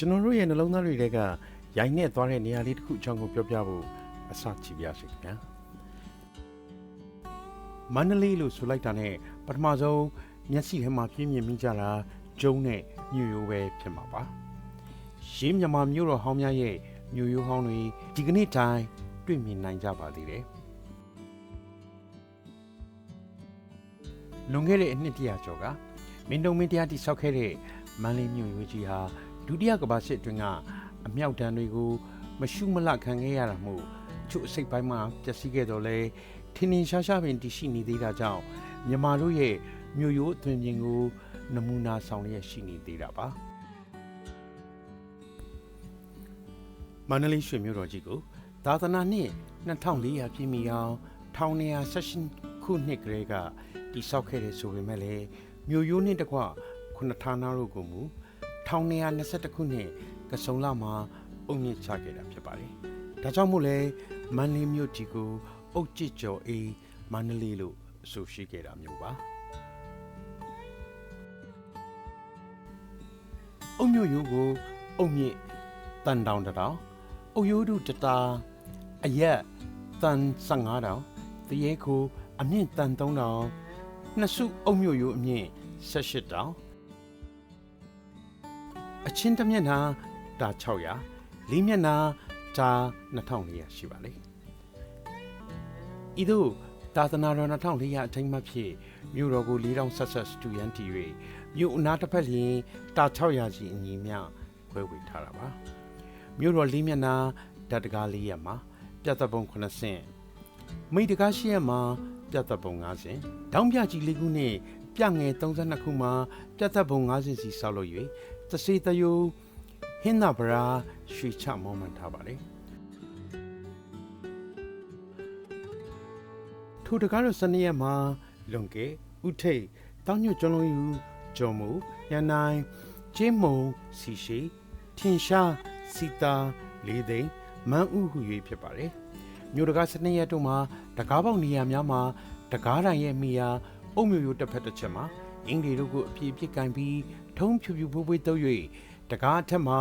ကျွန်တော်တို့ရဲ့နှလုံးသားတွေထဲကရိုင်းနဲ့သွားတဲ့နေရာလေးတစ်ခုအကြောင်းကိုပြောပြဖို့အစချီပြစီခင်ဗျာမန္တလေးလို့ဆိုလိုက်တာနဲ့ပထမဆုံးမျက်စိထဲမှာပြင်းပြင်းမိကြတာကျုံနဲ့မြို့ရိုးပဲဖြစ်မှာပါရင်းမြမာမြို့တော်ဟောင်းများရဲ့မြို့ရိုးဟောင်းတွေဒီကနေ့တိုင်းတွေ့မြင်နိုင်ကြပါသေးတယ်လွန်ခဲ့တဲ့အနှစ်တရာကျော်ကမင်းတုံမင်းတရားတိဆောက်ခဲ့တဲ့မန္တလေးမြို့ရိုးကြီးဟာ ဒုတိယကမ္ဘာစစ်အတွင်းကအမြောက်တန်းတွေကိုမရှုမလခံခဲ့ရတာမို့ချို့အစိတ်ပိုင်းမှာပျက်စီးခဲ့တော့လဲထင်းထင်းရှားရှားပင်တည်ရှိနေသေးတာကြောင့်မြန်မာတို့ရဲ့မြို့ရိုးအသွင်ပြင်ကိုနမူနာဆောင်လျက်ရှိနေသေးတာပါမန္တလေးရွှေမြို့တော်ကြီးကိုသာသနာနှစ်2400ပြည့်မီအောင်1916ခုနှစ်ကလေးကတိဆောက်ခဲ့တယ်ဆိုပေမဲ့လည်းမြို့ရိုးနှင့်တကွခုနှစ်ဌာနတို့ကိုမူ 1921ခုနှစ်ကစုံလမှာအုံမြင့်ချခဲ့တာဖြစ်ပါတယ်။ဒါကြောင့်မို့လဲမန္တလေးမြို့ကြီးကိုအုတ်ကြစ်ကျော်အေးမန္တလေးလို့အဆိုရှိခဲ့တာမျိုးပါ။အုံမြို့ရိုးကိုအုံမြင့်တန်တောင်တစ်တောင်အုတ်ရိုးတို့တတာအရက်တန်15တောင်တရေကိုအမြင့်တန်3တောင်နှစ်စုအုံမြို့ရိုးအမြင့်18တောင် အချင်းတစ်မျက်နှာတာ600လေးမျက်နှာတာ2400ရှိပါလေဤသို့သာသနာတော်2400အထိမ်းအမှတ်ဖြင့်မြို့တော်ကို4000ဆက်ဆက်စတူယန်တီ၍မြို့အနာတစ်ဖက်လျင်တာ600စီအညီမျှခွဲဝေထားတာပါမြို့တော်လေးမျက်နှာဓာတ်တကားလေးရက်မှာပြတ်သက်ပုံ9ဆင့်မိတကားရှိရက်မှာပြတ်သက်ပုံ9ဆင့်တောင်းပြကြီးလေးခုနှင့်ပြငယ်32ခုမှာပြတ်သက်ပုံ9ဆင့်စီဆောက်လုပ်၍ သစေတယုဟင်းနာဗရာရွှေချမောင်းမှန်ထားပါလေထိုတကားတော့စနေရက်မှာလွန်ကဲဥထိတ်တောင်းညွတ်ကျော်လုံးယူကျော်မူရန်နိုင်ကျင်းမုံစီရှိထင်ရှားစီတာလေးသိန်းမန်းဥဟု၍ဖြစ်ပါတယ်မြို့တကားစနေရက်တို့မှာတကားပေါက်နေရာများမှာတကားတိုင်ရဲ့မိယာအုံမျိုးရိုးတစ်ဖက်တစ်ချက်မှာ အင်္ဂလိပ်တို့ကိုအပြည့်ပြစ်ကင်ပြီးထုံးဖြူဖြူပွေးပွေးတုပ်၍တကားအထက်မှာ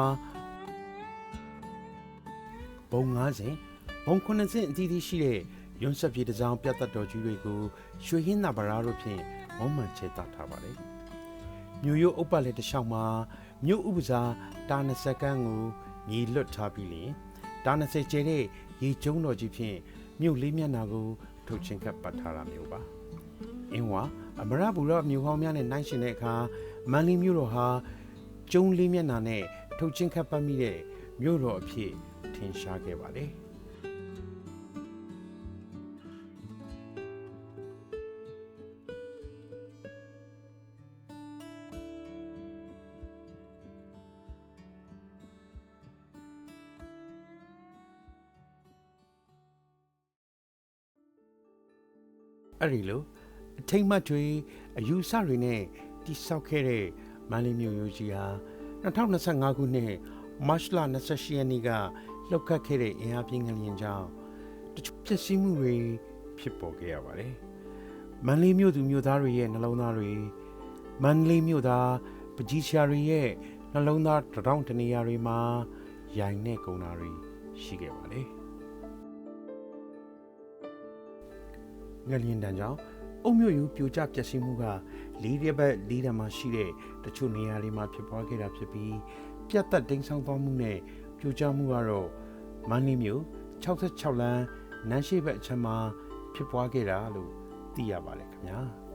ဘုံ90ဘုံ90အသီးသီးရှိတဲ့ရွန်းဆက်ပြေတစောင်းပြတ်သက်တော်ကြီးတွေကိုရွှေဟင်းနာဗရာတို့ဖြင့်မုံမှန်ချေတာထားပါတယ်မြို့ရိုးအုပ်ပတ်လက်တစ်လျှောက်မှာမြို့ဥပစာတာ20ကန်းကိုညီလွတ်ထားပြီးလျင်တာ20ကျဲတဲ့ရေကျုံတော်ကြီးဖြင့်မြို့လေးမျက်နှာကိုထုတ်ချင်းကပ်ပတ်ထားတာမျိုးပါအင်းဝါ အမရဘူရမြို့ဟောင်းများနဲ့နှိုင်းရှင်တဲ့အခါမန်လီမြို့တော်ဟာကျုံလေးမျက်နှာနဲ့ထုတ်ချင်းခတ်ပတ်မိတဲ့မြို့တော်အဖြစ်ထင်ရှားခဲ့ပါတယ်။အဲ့ဒီလို အထိမ့်မှတ်တွေအယူဆတွေနဲ့တိဆောက်ခဲ့တဲ့မန္တလေးမြို့ရိုးကြီးဟာ2025ခုနှစ်မတ်လ28ရက်နေ့ကလှုပ်ခတ်ခဲ့တဲ့အင်အားပြင်းငလျင်ကြောင့်တချို့ပျက်စီးမှုတွေဖြစ်ပေါ်ခဲ့ရပါတယ်။မန္တလေးမြို့သူမြို့သားတွေရဲ့နှလုံးသားတွေမန္တလေးမြို့သားပကြီးရှာတွေရဲ့နှလုံးသားတရောင်းတနေရာတွေမှာရိုင်နဲ့ကုန်တာတွေရှိခဲ့ပါတယ်။ငလျင်တန်ကြောင့် အုံမြို့ယူပြိုကျပျက်စီးမှုကလေးရက်ဘက်လေးတံမှာရှိတဲ့တချို့နေရာတွေမှာဖြစ်ပွားခဲ့တာဖြစ်ပြီးပြတ်သက်တိမ်ဆောင်သွားမှုနဲ့ပြိုကျမှုကတော့မန္တလေးမြို့66လမ်းနန်းရှိဘက်အချက်မှာဖြစ်ပွားခဲ့တာလို့သိရပါတယ်ခင်ဗျာ။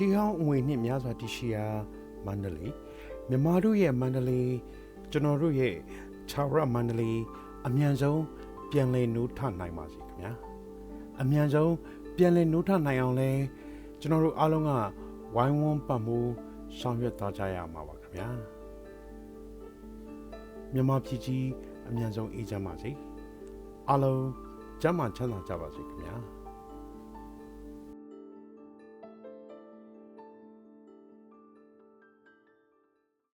ရှေးဟောင်းအငွေနှစ်များစွာတည်ရှိရာမန္တလေးမြန်မာတို့ရဲ့မန္တလေးကျွန်တော်တို့ရဲ့ခြာရမန္တလေးအမြန်ဆုံးပြန်လည်နိုးထနိုင်ပါစေခင်ဗျာအမြန်ဆုံးပြန်လည်နိုးထနိုင်အောင်လဲကျွန်တော်တို့အားလုံးကဝိုင်းဝန်းပတ်မှုဆောင်ရွက်သွားကြရမှာပါခင်ဗျာမြန်မာပြည်ကြီးအမြန်ဆုံးအေးချမ်းပါစေအားလုံးကျမ်းမာချမ်းသာကြပါစေခင်ဗျာ